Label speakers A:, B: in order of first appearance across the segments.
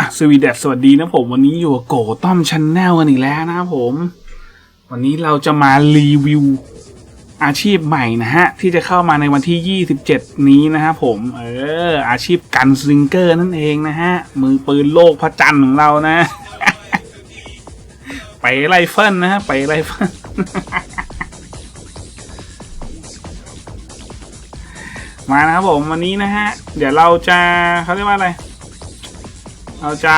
A: อะสวีเดตสวัสดีนะผม วันนี้อยู่กับโกต้อมชันแนลกันอีกแล้วนะครับผม วันนี้เราจะมารีวิวอาชีพใหม่นะฮะ ที่จะเข้ามาในวันที่ 27 นี้นะครับผมเออ อาชีพกันสลิงเกอร์นั่นเองนะฮะ มือปืนโลกพระจันทร์ของเรานะ ไปไรเฟิลนะฮะ ไปไรเฟิลมานะครับผมวันนี้นะฮะ เดี๋ยวเราจะเขาเรียกว่าอะไร เราจะ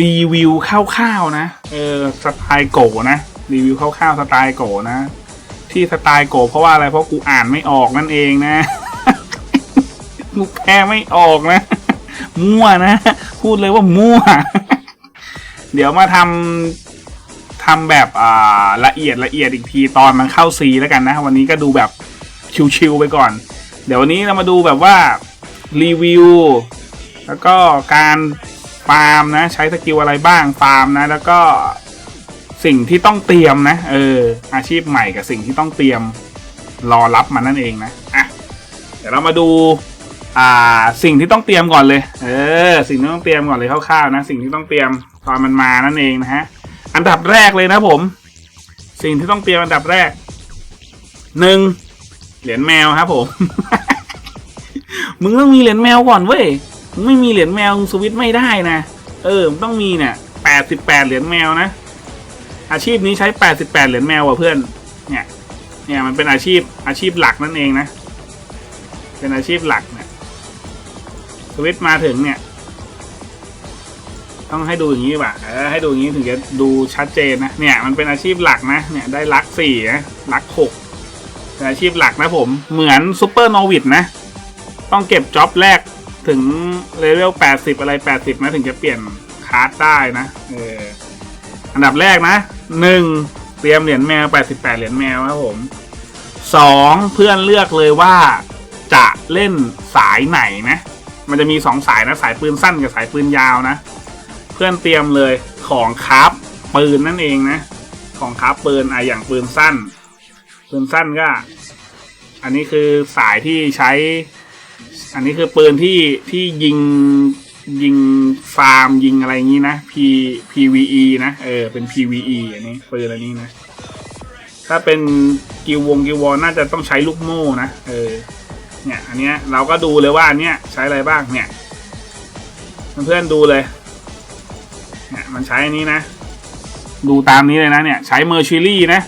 A: รีวิวคร่าวๆนะ เออสไตล์โกนะ รีวิวคร่าวๆสไตล์โกนะ ที่สไตล์โกเพราะว่าอะไรเพราะกูอ่านไม่ออกนั่นเองนะกูแพ้ไม่ออกนะ มั่วนะ พูดเลยว่ามั่ว เดี๋ยวมาทำทำแบบอ่าละเอียดละเอียดอีกทีตอนมันเข้าซีแล้วกันนะ วันนี้ก็ดูแบบชิวๆไปก่อน เดี๋ยววันนี้เรามาดูแบบว่ารีวิว แล้วก็การฟาร์มนะ ใช้สกิลอะไรบ้างฟาร์มนะ แล้วก็สิ่งที่ต้องเตรียมนะ เออ อาชีพใหม่กับสิ่งที่ต้องเตรียมรอรับมันนั่นเองนะอะเดี๋ยวเรามาดูอ่าสิ่งที่ต้องเตรียมก่อนเลย เออ สิ่งที่ต้องเตรียมก่อนเลยคร่าวๆนะ สิ่งที่ต้องเตรียมตอนมันมานั่นเองนะฮะอันดับแรกเลยนะผม สิ่งที่ต้องเตรียมอันดับแรกหนึ่งเหรียญแมวครับผม มึงต้องมีเหรียญแมวก่อนเว้ย ไม่มีเหรียญแมวสวิตไม่ได้นะ เออต้องมีเนี่ยแปดสิบแปดเหรียญแมวนะ อาชีพนี้ใช้แปดสิบแปดเหรียญแมวว่ะเพื่อน เนี่ย เนี่ยมันเป็นอาชีพอาชีพหลักนั่นเองนะ เป็นอาชีพหลักเนี่ย สวิตมาถึงเนี่ย ต้องให้ดูอย่างนี้ป่ะ เออให้ดูอย่างนี้ถึงจะดูชัดเจนนะ เนี่ยมันเป็นอาชีพหลักนะ เนี่ยได้ลักสี่นะลักหกอาชีพหลักนะผม เหมือนซูเปอร์โนวิดนะ ต้องเก็บจ็อบแรก ถึงเลเวลแปดสิบอะไรแปดสิบนะถึงจะเปลี่ยนคาร์ดได้นะเอออันดับแรกนะหนึ่งเตรียมเหรียญแมวแปดสิบแปดเหรียญแมวครับผมสองเพื่อนเลือกเลยว่าจะเล่นสายไหนนะ มันจะมีสองสายนะสายปืนสั้นกับสายปืนยาวนะ เพื่อนเตรียมเลยของคราฟปืนนั่นเองนะ ของคราฟปืนอะอย่างปืนสั้น ปืนสั้นก็ อันนี้คือสายที่ใช้ อันนี้คือปืนที่ที่ยิงยิงฟาร์มยิงอะไรอย่างนี้นะ P PVE นะ เออ เป็น PVE อันนี้ปืนอันนี้นะ ถ้าเป็นกิววงกิววอลน่าจะต้องใช้ลูกโม่นะ เออ เนี่ย อันเนี้ยเราก็ดูเลยว่าอันเนี้ยใช้อะไรบ้างเนี่ย เพื่อนๆดูเลย เนี่ยมันใช้อันนี้นะ ดูตามนี้เลยนะเนี่ย ใช้เมอร์ชิลี่นะ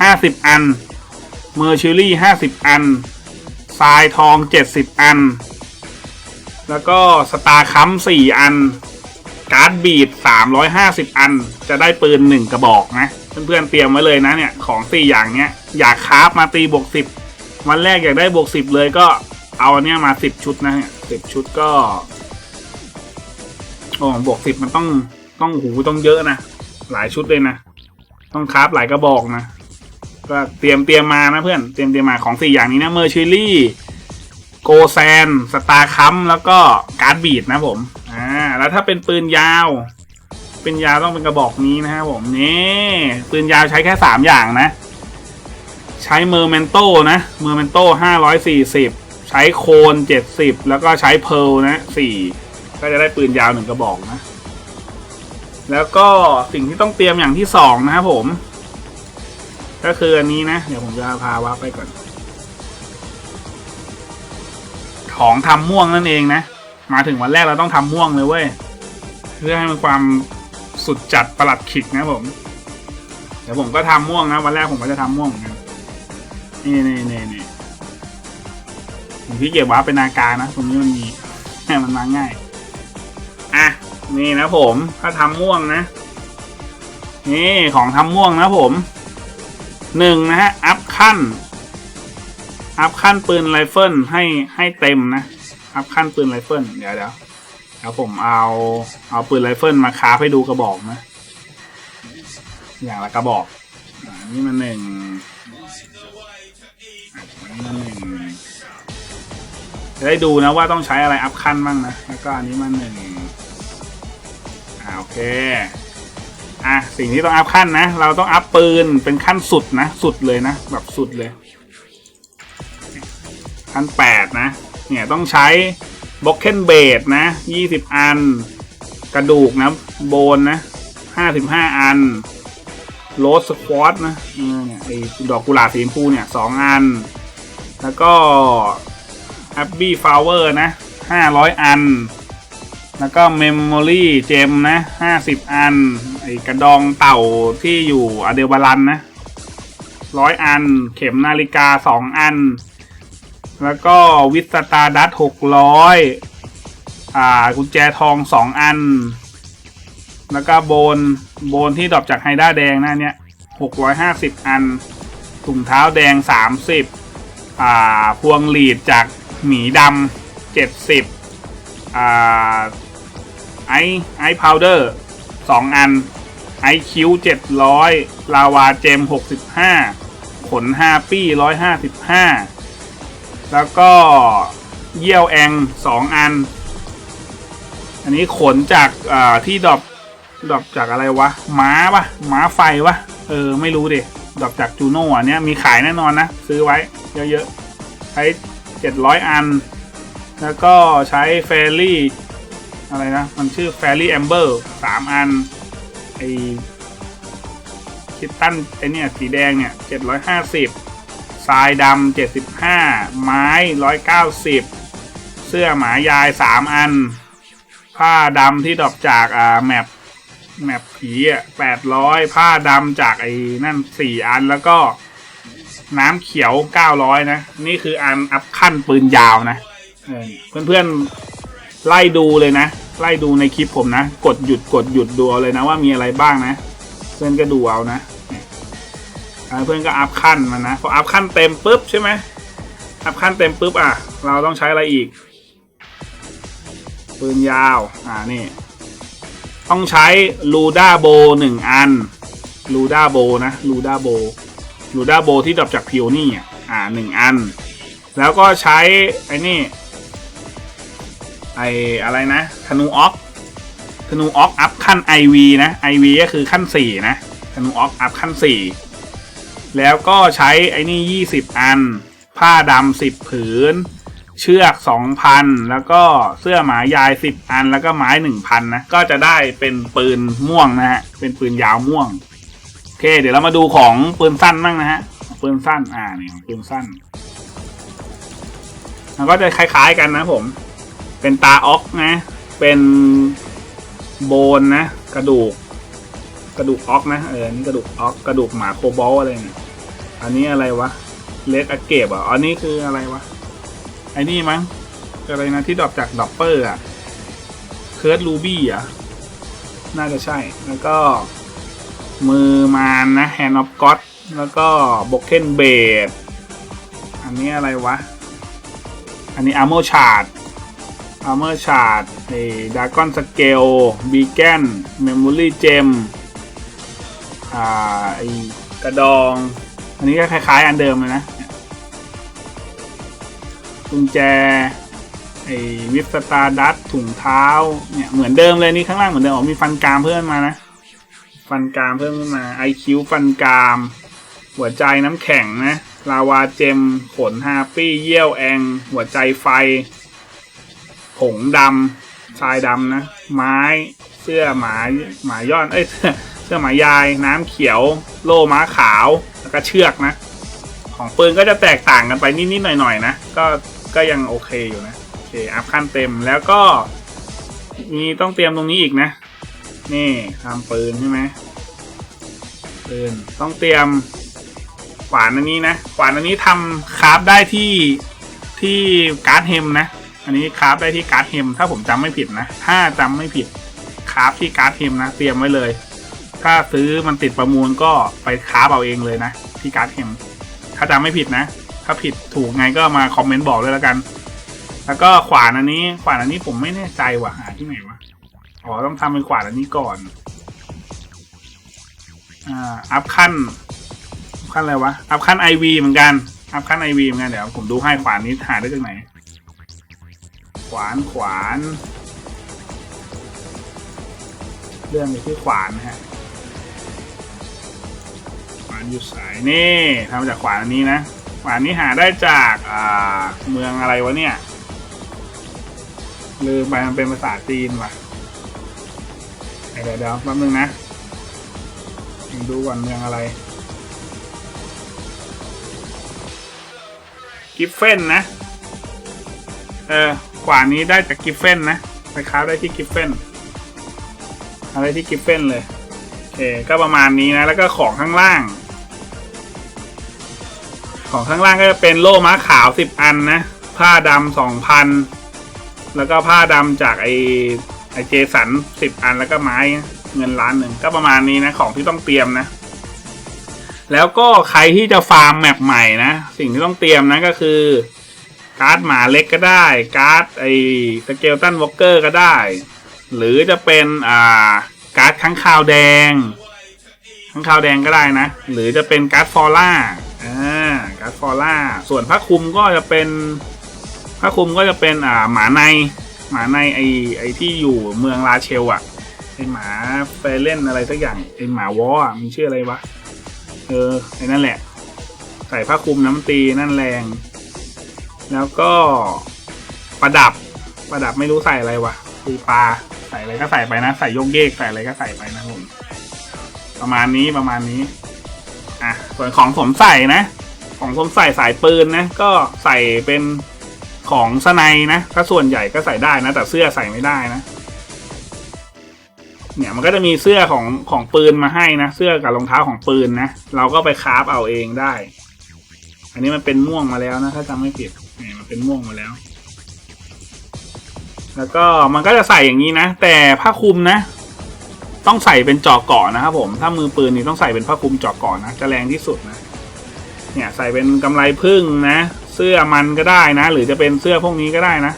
A: ห้าสิบอัน เมอร์ชิลี่ห้าสิบอัน ทรายทองเจ็ดสิบอัน แล้วก็สตาร์คัมสี่อัน การ์ดบีดสามร้อยห้าสิบอัน จะได้ปืนหนึ่งกระบอกนะ เพื่อนๆเตรียมไว้เลยนะเนี่ย ของสี่อย่างเนี้ย อยากคราฟมาตีบวกสิบวันแรกอยากได้บวกสิบเลยก็เอาอันเนี้ยมาสิบชุดนะเนี่ยสิบชุดก็โอ้บวกสิบมันต้องต้องหูต้องเยอะนะ หลายชุดเลยนะ ต้องคราฟหลายกระบอกนะ ก็เตรียมเตรียมมานะเพื่อนเตรียมเตรียมมาของสี่อย่างนี้นะเมอร์ชิลี่โกแซนสตาร์คัมแล้วก็การ์ดบีดนะผมอ่าแล้วถ้าเป็นปืนยาว เป็นยาวต้องเป็นกระบอกนี้นะครับผมนี่ปืนยาวใช้แค่สามอย่างนะ ใช้เมอร์เมนโตนะเมอร์เมนโตห้าร้อยสี่สิบใช้โคนเจ็ดสิบแล้วก็ใช้เพลนะสี่ก็จะได้ปืนยาวหนึ่งกระบอกนะ แล้วก็สิ่งที่ต้องเตรียมอย่างที่สองนะครับผม ก็คืออันนี้นะ เดี๋ยวผมจะพาวับไปก่อน ของทำม่วงนั่นเองนะ มาถึงวันแรกเราต้องทำม่วงเลยเว้ย เพื่อให้มันความสุดจัดประหลัดขิกนะผม เดี๋ยวผมก็ทำม่วงนะ วันแรกผมก็จะทำม่วงเนกันนี่นี่นี่นี่ผมพี่เกียบว้าเป็นนาการนะ ตรงนี้มันมีแมันมาง่าย อะ นี่นะผม ถ้าทำม่วงนะ นี่ของทำม่วงนะผม หนึ่งนะฮะ อัพขั้น อัพขั้นปืนไรเฟิลให้ให้เต็มนะ อัพขั้นปืนไรเฟิลเดี๋ยวเดี๋ยวเดี๋ยวผมเอาเอาปืนไรเฟิลมาคาให้ดูกระบอกนะ อย่างละกระบอกอนี่มันหนึ่งนนี้มันหนึ่งจะได้ดูนะว่าต้องใช้อะไรอัพขั้นบ้างนะ แล้วก็อันนี้มันหนึ่งอ่าโอเค อะสิ่งที่ต้องอัพขั้นนะ เราต้องอัพปืนเป็นขั้นสุดนะ สุดเลยนะ แบบสุดเลย ขั้นแปดนะ เนี่ยต้องใช้บ็อกเคนเบดนะยี่สิบอัน กระดูกนะ โบนนะห้าสิบห้าอันโรสสควอตนะเนี่ยไอดอกกุหลาบสีชมพูเนี่ยสองอัน แล้วก็แ a ปปี้ฟลาวเวอร์นะห้าร้อยอัน แล้วก็เมมโมรี่เจมนะห้าสิบอัน ไอ้กระดองเต่าที่อยู่อเดลบาลันนะร้อยอัน เข็มนาฬิกาสองอัน แล้วก็วิสตาดัตหกร้อยอ่ากุญแจทองสองอัน แล้วก็โบนโบนที่ดรอปจากไฮด้าแดงนะเนี่ยหกร้อยห้าสิบอันถุงเท้าแดงสามสิบอ่าพวงหลีดจากหมีดำเจ็ดสิบอ่าไอไอพาวเดอร์ สองอันไอคิวเจ็ดร้อยลาวาเจมหกสิบห้าขนห้าปี้ร้อยห้าสิบห้าแล้วก็เยี่ยวแองสองอัน อันนี้ขนจากาที่ดรอปดรอปจากอะไรวะม้าปะม้าไฟวะเออ ไม่รู้ดิดรอปจากจูโน่อันเนี้ยมีขายแน่นอนนะ ซื้อไว้เยอะๆใช้เจ็ดร้อยอัน แล้วก็ใช้เฟรรี่ อะไรนะ มันชื่อ Fairy Amber สามอัน ไอคิตตันไอเนี่ยสีแดงเนี่ยเจ็ดร้อยห้าสิบทรายดำเจ็ดสิบห้าไม้ร้อยเก้าสิบเสื้อหมายายสามอัน ผ้าดำที่ดรอปจากอ่าแมปแมปผีอะแปดร้อยผ้าดำจากไอ้นั่นสี่อันแล้วก็ น้ำเขียวเก้าร้อยนะ นี่คืออันอัพขั้นปืนยาวนะเออเพื่อนๆ ไล่ดูเลยนะ ไล่ดูในคลิปผมนะ กดหยุดกดหยุดดูเอาเลยนะว่ามีอะไรบ้างนะ เพื่อนก็ดูเอานะเพื่อนก็อัพขั้นมันนะ พออัพขั้นเต็มปุ๊บใช่ไหมอัพขั้นเต็มปุ๊บอะ เราต้องใช้อะไรอีก ปืนยาว อ่านี่ ต้องใช้ลูด้าโบหนึ่งอันลูด้าโบนะลูด้าโบลูด้าโบที่ดรอปจากพิวนี่อะอ่าหนึ่งอัน แล้วก็ใช้ไอ้นี่ ไออะไรนะธนูออกธนูออกอัพขั้น IV นะ IV ก็คือขั้น 4 นะธนูออกอัพขั้น 4 แล้วก็ใช้ไอ้นี่ 20 อัน ผ้าดำ10 ผืน เชือก 2,000 แล้วก็เสื้อหมายาย 10 อันแล้วก็ไม้ 1,000 นะ ก็จะได้เป็นปืนม่วงนะฮะ เป็นปืนยาวม่วง โอเค เดี๋ยวเรามาดูของปืนสั้นบ้างนะฮะ ปืนสั้น อ่า นี่ของปืนสั้น มันก็จะคล้ายๆกันนะผม เป็นตาออกนะ เป็นโบนนะ กระดูก กระดูกออกนะ เออ นี่กระดูกออก กระดูกหมาโคบอลอะไรเนี่ย อันนี้อะไรวะ เลดอะเก็บอะ อันนี้คืออะไรวะ ไอ้นี่มั้ง อะไรนะที่ดรอปจากดอปเปอร์อะ เคิร์ดรูบี้อะ น่าจะใช่ แล้วก็ มือมานนะแฮนด์ออฟก็อดแล้วก็บกเคนเบดอันนี้อะไรวะ อันนี้อาร์โมชาร์ด อาร์เมอร์ชาร์ดไอ้ดากอนสเกลบีแกนเมมโมรี่เจมอ่าไอ้กระดอง อันนี้ก็คล้ายๆอันเดิมเลยนะกุญแจไอ้วิสตาดัตถุงเท้าเนี่ยเหมือนเดิมเลยนี่ข้างล่างเหมือนเดิมอ๋อมีฟันกรามเพิ่มมานะ ฟันกรามเพิ่มขึ้นมาไอคิวฟันกราม หัวใจน้ำแข็งนะลาวาเจม ขนฮาปี้เยี่ยวแอง หัวใจไฟ ผงดำทรายดำนะ ไม้เสื้อหมาหมาย้อนเอ้ยเสื้อเสื้อหมายายน้ำเขียว โล่ม้าขาวแล้วก็เชือกนะ ของปืนก็จะแตกต่างกันไปนิดๆหน่อยๆนะก็ก็ยังโอเคอยู่นะโอเคอัพขั้นเต็มแล้วก็มีต้องเตรียมตรงนี้อีกนะ นี่ทำปืนใช่ไหมปืนต้องเตรียมขวานอันนี้นะขวานอันนี้ทำคราฟได้ที่ที่การ์ดเฮมนะ อันนี้คราฟได้ที่การ์ดเฮมถ้าผมจำไม่ผิดนะถ้าจำไม่ผิดคราฟที่การ์ดเฮมนะ เตรียมไว้เลย ถ้าซื้อมันติดประมูลก็ไปคราฟเอาเองเลยนะ ที่การ์ดเฮมถ้าจำไม่ผิดนะ ถ้าผิดถูกไงก็มาคอมเมนต์บอกเลยแล้วกัน แล้วก็ขวานอันนี้ขวานอันนี้ผมไม่แน่ใจว่ะหาที่ไหนวะอ๋อต้องทำเป็นขวานอันนี้ก่อนอ่าอัพขั้นขั้นอะไรวะอัพขั้นไอวีเหมือนกันอัพขั้นไอวีเหมือนกันเดี๋ยวผมดูให้ขวานนี้หาได้จากไหน วานขวาน เรื่องอยู่ที่ขวานฮะขวานอยู่สายนี่ทำมาจากขวานอันนี้นะขวานนี้หาได้จากอ่าเมืองอะไรวะเนี่ยลืมไปมันเป็นภาษาจีนว่ะเดี๋ยวเดี๋ยวเดี๋ยวแป๊บนึงนะดูก่อนเมืองอะไรกิฟเฟนนะ เออ กว่านี้ได้จากกิฟเฟนนะไปค้าได้ที่กิฟเฟนอะไรที่กิฟเฟนเลยโอเคก็ประมาณนี้นะ แล้วก็ของข้างล่าง ของข้างล่างก็จะเป็นโล่ม้าขาวสิบอันนะ ผ้าดำสองพันแล้วก็ผ้าดำจากไอไอเจสันสิบอันแล้วก็ไม้เงินล้านหนึ่งก็ประมาณนี้นะ ของที่ต้องเตรียมนะ แล้วก็ใครที่จะฟาร์มแมปใหม่นะ สิ่งที่ต้องเตรียมนะก็คือ การ์ดหมาเล็กก็ได้ การ์ดไอสเกลตันวอลเกอร์ก็ได้ หรือจะเป็นอ่าการ์ดค้างคาวแดงค้างคาวแดงก็ได้นะ หรือจะเป็นการ์ดฟอร่าอ่าการ์ดฟอร่าส่วนผ้าคลุมก็จะเป็นผ้าคลุมก็จะเป็นอ่าหมาในหมาในไอไอที่อยู่เมืองลาเชลอะไอหมาไปเล่นอะไรสักอย่างไอหมาวออะมันชื่ออะไรวะเออไอนั่นแหละใส่ผ้าคลุมน้ำตีนั่นแรง แล้วก็ประดับประดับไม่รู้ใส่อะไรวะตีปลาใส่อะไรก็ใส่ไปนะ ใส่โยกเยกใส่อะไรก็ใส่ไปนะผมประมาณนี้ประมาณนี้อะส่วนของผมใส่นะ ของผมใส่สายปืนนะ ก็ใส่เป็นของสไนนะถ้าส่วนใหญ่ก็ใส่ได้นะ แต่เสื้อใส่ไม่ได้นะ เนี่ยมันก็จะมีเสื้อของของปืนมาให้นะ เสื้อกับรองเท้าของปืนนะ เราก็ไปคราฟเอาเองได้ อันนี้มันเป็นม่วงมาแล้วนะ ถ้าจำไม่ผิด นี่มันเป็นม่วงมาแล้ว แล้วก็มันก็จะใส่อย่างนี้นะ แต่ผ้าคลุมนะ ต้องใส่เป็นจอกกาะนะครับผมถ้ามือปืนนี่ต้องใส่เป็นผ้าคลุมจอกกาะนะจะแรงที่สุดนะ เนี่ยใส่เป็นกำไลพึ่งนะ เสื้อมันก็ได้นะ หรือจะเป็นเสื้อพวกนี้ก็ได้นะ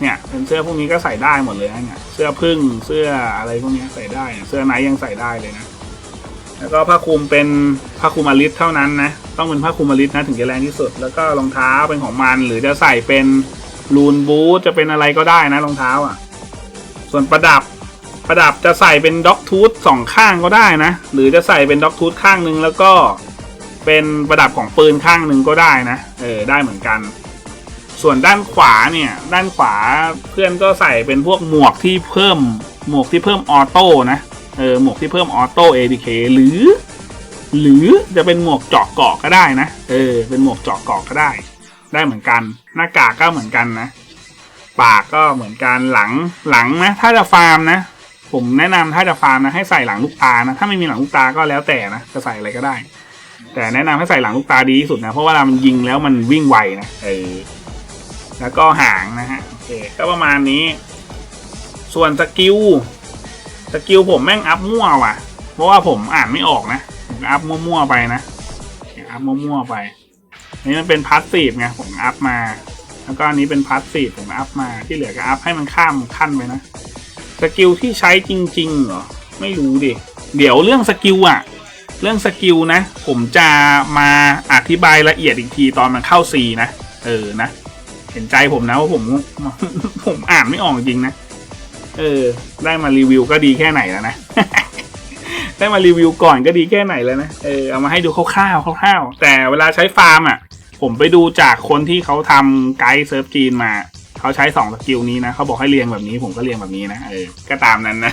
A: เนี่ยเป็นเสื้อพวกนี้ก็ใส่ได้หมดเลยนะเนี่ยเสื้อพึ่งเสื้ออะไรพวกนี้ใส่ได้เสื้อไนยังใส่ได้เลยนะ แล้วก็ผ้าคลุมเป็นผ้าคลุมอลิสเท่านั้นนะ ต้องเป็นผ้าคลุมอลิสนะถึงจะแรงที่สุด แล้วก็รองเท้าเป็นของมัน หรือจะใส่เป็นลูนบูทจะเป็นอะไรก็ได้นะรองเท้าอะ ส่วนประดับประดับจะใส่เป็นด็อกทูธสองข้างก็ได้นะ หรือจะใส่เป็นด็อกทูธข้างหนึ่งแล้วก็เป็นประดับของปืนข้างหนึ่งก็ได้นะ เออได้เหมือนกัน ส่วนด้านขวาเนี่ย ด้านขวาเพื่อนก็ใส่เป็นพวกหมวกที่เพิ่มหมวกที่เพิ่มออโต้นะ เออหมวกที่เพิ่มออโต้ ADK หรือ หรือจะเป็นหมวกเจาะเกาะก็ได้นะ เออ เป็นหมวกเจาะเกาะก็ได้ ได้เหมือนกัน หน้ากากก็เหมือนกันนะ ปากก็เหมือนกันหลังหลังนะ ถ้าจะฟาร์มนะ ผมแนะนำถ้าจะฟาร์มนะให้ใส่หลังลูกตานะ ถ้าไม่มีหลังลูกตาก็แล้วแต่นะจะใส่อะไรก็ได้ แต่แนะนำให้ใส่หลังลูกตาดีที่สุดนะเพราะว่าเวลามันยิงแล้วมันวิ่งไวนะเออแล้วก็หางนะฮะโอเคก็ประมาณนี้ ส่วนสกิล สกิลผมแม่งอัพมั่วว่ะ เพราะว่าผมอ่านไม่ออกนะ ผมอัพมั่วๆไปนะอัพมั่วๆไปนนี้มันเป็นพาสซีฟไงผมอัพมา แล้วก็อันนี้เป็นพาสซีฟผมอัพมาที่เหลือก็อัพให้มันข้ามขั้นไปนะ สกิลที่ใช้จริงๆเหรอ ไม่รู้ดิ เดี๋ยวเรื่องสกิลอะเรื่องสกิลนะ ผมจะมาอธิบายละเอียดอีกทีตอนมันเข้าซีนะ เออนะ เห็นใจผมนะว่าผมผมอ่านไม่ออกจริงนะ เออ ได้มารีวิวก็ดีแค่ไหนแล้วนะ ได้มารีวิวก่อนก็ดีแค่ไหนแล้วนะ เออ เอามาให้ดูคร่าวๆคร่าวๆ แต่เวลาใช้ฟาร์มอะ ผมไปดูจากคนที่เขาทำไกด์เซิร์ฟจีนมา เขาใช้สองสกิลนี้นะ เขาบอกให้เรียงแบบนี้ ผมก็เรียงแบบนี้นะ เออ ก็ตามนั้นนะ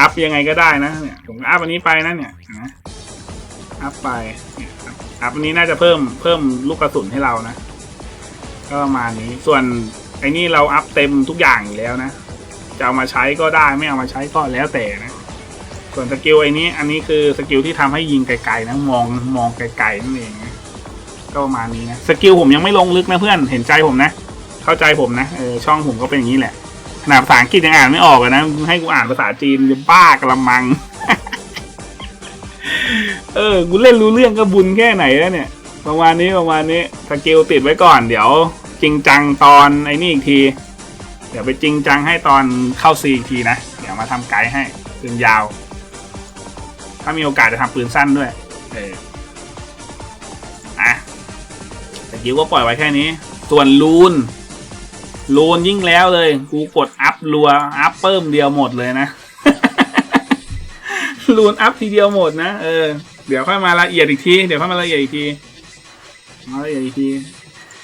A: อัพยังไงก็ได้นะ เนี่ย ผมอัพอันนี้ไปนะเนี่ยนะ อัพไป อัพอันนี้น่าจะเพิ่มเพิ่มลูกกระสุนให้เรานะ ก็ประมาณนี้ ส่วนไอ้นี่เราอัพเต็มทุกอย่างอยู่แล้วนะ จะเอามาใช้ก็ได้ไม่เอามาใช้ก็แล้วแต่นะส่วนสกิลไอ้นี้อันนี้คือสกิลที่ทำให้ยิงไกลๆนะมองมองไกลๆนั่นเองก็ประมาณนี้นะสกิลผมยังไม่ลงลึกนะเพื่อนเห็นใจผมนะ เข้าใจผมนะเออช่องผมก็เป็นอย่างนี้แหละขนาดภาษาอังกฤษยังอ่านไม่ออกอะนะให้กูอ่านภาษาจีนจะบ้ากระมัง เออกูเล่นรู้เรื่องก็บุญแค่ไหนแล้วเนี่ย ประมาณนี้ประมาณนี้สกิลติดไว้ก่อน เดี๋ยว จริงจังตอนไอ้นี่อีกที เดี๋ยวไปจริงจังให้ตอนเข้าซีอีกทีนะ เดี๋ยวมาทำไกด์ให้ปืนยาว ถ้ามีโอกาสจะทำปืนสั้นด้วย เอออะแต่กิวก็ปล่อยไว้แค่นี้ ส่วนลูนลูนยิ่งแล้วเลย กูกดอัพรัว อัพเพิ่มเดียวหมดเลยนะ ลูนอัพทีเดียวหมดนะ เออ เดี๋ยวค่อยมาละเอียดอีกที เดี๋ยวค่อยมาละเอียดอีกที มาละเอียดอีกที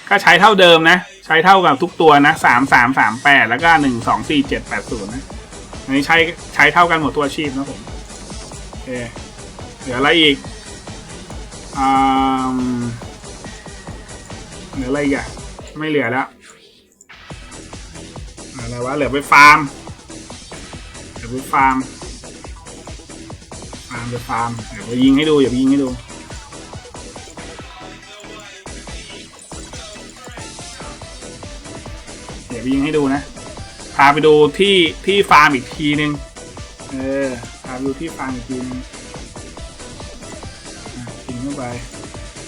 A: ก็ใช้เท่าเดิมนะ ใช้เท่ากับทุกตัวนะสามสามสามแปดแล้วก็หนึ่งสองสี่เจ็ดแปดศูนย์นะอันนี้ใช้ใช้เท่ากันหมดตัวอาชีพนะผมโอเคเหลืออะไรอีกอ่าเหลืออะไรอีกอะไม่เหลือแล้วอะไรวะเหลือไปฟาร์มเหลือไปฟาร์มฟาร์มไปฟาร์มเดี๋ยวไปยิงให้ดูเดี๋ยวไปยิงให้ดู ดี๋ยวยิงให้ดูนะ พาไปดูที่ที่ฟาร์มอีกทีนึง เออ พาไปดูที่ฟาร์มอีกทีนึงอะกินเข้าไป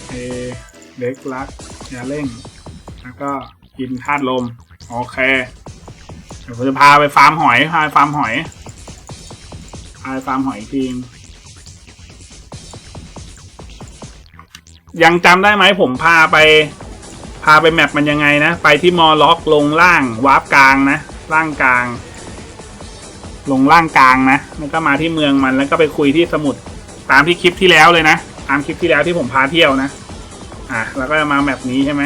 A: เอเล็กลักยาเร่ง แล้วก็กินธาตุลม โอเค เดี๋ยวผมจะพาไปฟาร์มหอย พาไปฟาร์มหอย พาไปฟาร์มหอยกทีนึงยังจำได้ไหมผมพาไป พาไปแมปมันยังไงนะ ไปที่มอล็อกลงล่างวาร์ปกลางนะ ล่างกลาง ลงล่างกลางนะแล้วก็มาที่เมืองมันแล้วก็ไปคุยที่สมุดตามที่คลิปที่แล้วเลยนะ ตามคลิปที่แล้วที่ผมพาเที่ยวนะ อะแล้วก็มาแมปนี้ใช่ไหม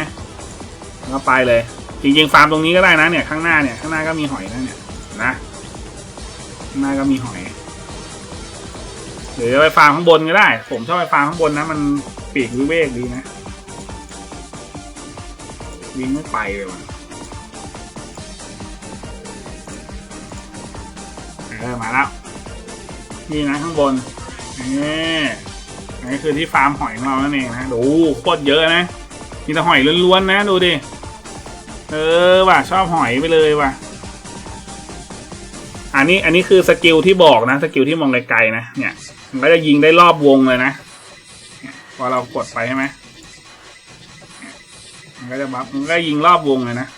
A: แล้วไปเลย จริงๆฟาร์มตรงนี้ก็ได้นะเนี่ย ข้างหน้าเนี่ยข้างหน้าก็มีหอยนะเนี่ยนะข้างหน้าก็มีหอยหรือจะไปฟาร์มข้างบนก็ได้ ผมชอบไปฟาร์มข้างบนนะ มันปีกวิเวกดีนะ วิ่งไม่ไปเลยว่ะเออมาแล้วนี่นะข้างบนนี่นี่คือที่ฟาร์มหอยของเรานั่นเองนะดูโคตรเยอะนะมีแต่หอยล้วนๆนะดูดิเออว่ะชอบหอยไปเลยว่ะ อันนี้อันนี้คือสกิลที่บอกนะสกิลที่มองไกลๆนะเนี่ยมันก็จะยิงได้รอบวงเลยนะพอเรากดไปใช่ไหม มันก็จะบัฟมันก็ยิงรอบวงเลยนะ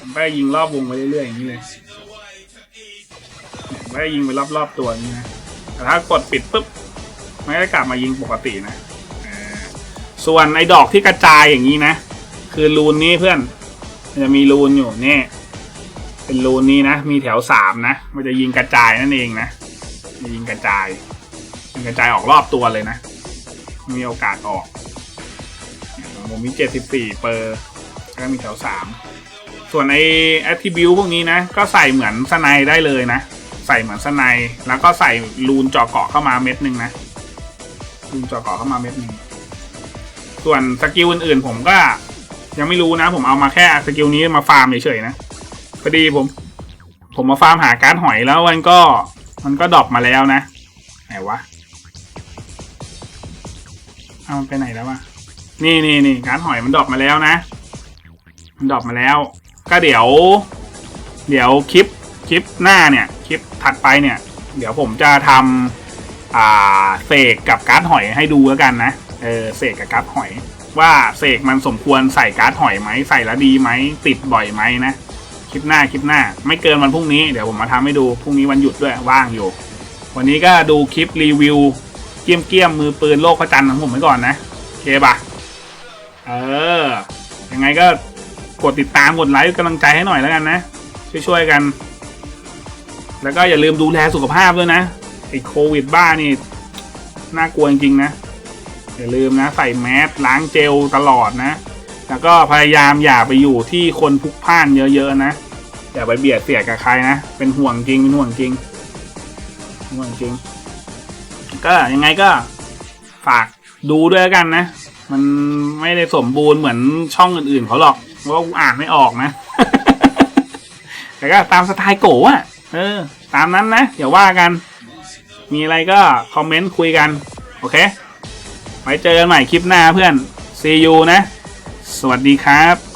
A: มันก็ยิงรอบวงไปเรื่อยๆอย่างนี้เลยมันก็ยิงไปรอบๆตัวนี้นะแต่ถ้ากดปิดปุ๊บมันก็กลับมายิงปกตินะส่วนไอ้ดอกที่กระจายอย่างนี้นะ คือรูนนี้เพื่อน มันจะมีรูนอยู่นี่ เป็นรูนนี้นะ มีแถวสามนะ มันจะยิงกระจายนั่นเองนะ ยิงกระจายยิงกระจายออกรอบตัวเลยนะ มีโอกาสออก ผมมีเจ็ดสิบสี่เปอร์แล้วก็มีแถวสามส่วนไอแอตทิบิวพวกนี้นะ ก็ใส่เหมือนสไนได้เลยนะ ใส่เหมือนสไนแล้วก็ใส่รูนเจาะเกาะเข้ามาเม็ดหนึ่งนะรูนเจาะเกาะเข้ามาเม็ดหนึ่งส่วนสกิลอื่นๆผมก็ยังไม่รู้นะ ผมเอามาแค่สกิลนี้มาฟาร์มเฉยๆนะพอดีผม ผมมาฟาร์มหาการ์ดหอยแล้วมันก็ มันก็ดรอปมาแล้วนะไหนวะเอามันไปไหนแล้ววะ นี่นี่นี่การหอยมันดรอปมาแล้วนะ มันดรอปมาแล้ว ก็เดี๋ยว เดี๋ยวคลิปคลิปหน้าเนี่ย คลิปถัดไปเนี่ย เดี๋ยวผมจะทำอ่าเสกกับการ์ดหอยให้ดูแล้วกันนะ เออเสกกับการ์ดหอย ว่าเสกมันสมควรใส่การ์ดหอยไหมใส่แล้วดีไหมติดบ่อยไหมนะคลิปหน้าคลิปหน้า ไม่เกินวันพรุ่งนี้เดี๋ยวผมมาทำให้ดูพรุ่งนี้วันหยุดด้วยว่างอยู่ วันนี้ก็ดูคลิปรีวิวเกี้ยมเกี้ยมมือปืนโลกพระจันทร์ของผมไว้ก่อนนะโอเคปะ เออ ยังไงก็กดติดตามกดไลค์กำลังใจให้หน่อยแล้วกันนะ ช่วยๆกัน แล้วก็อย่าลืมดูแลสุขภาพด้วยนะไอ้โควิดบ้านี่น่ากลัวจริงๆนะ อย่าลืมนะ ใส่แมสล้างเจลตลอดนะ แล้วก็พยายามอย่าไปอยู่ที่คนพลุกพล่านเยอะๆนะ อย่าไปเบียดเสียดกับใครนะ เป็นห่วงจริงเป็นห่วงจริงเป็นห่วงจริง ก็ยังไงก็ฝากดูด้วยกันนะ มันไม่ได้สมบูรณ์เหมือนช่องอื่นๆเขาหรอกเพราะว่าอ่านไม่ออกนะ แต่ก็ตามสไตล์โกะอะเออ ตามนั้นนะอย่าว่ากัน มีอะไรก็คอมเมนต์คุยกัน โอเคไว้เจอกันใหม่คลิปหน้าเพื่อน see you นะ สวัสดีครับ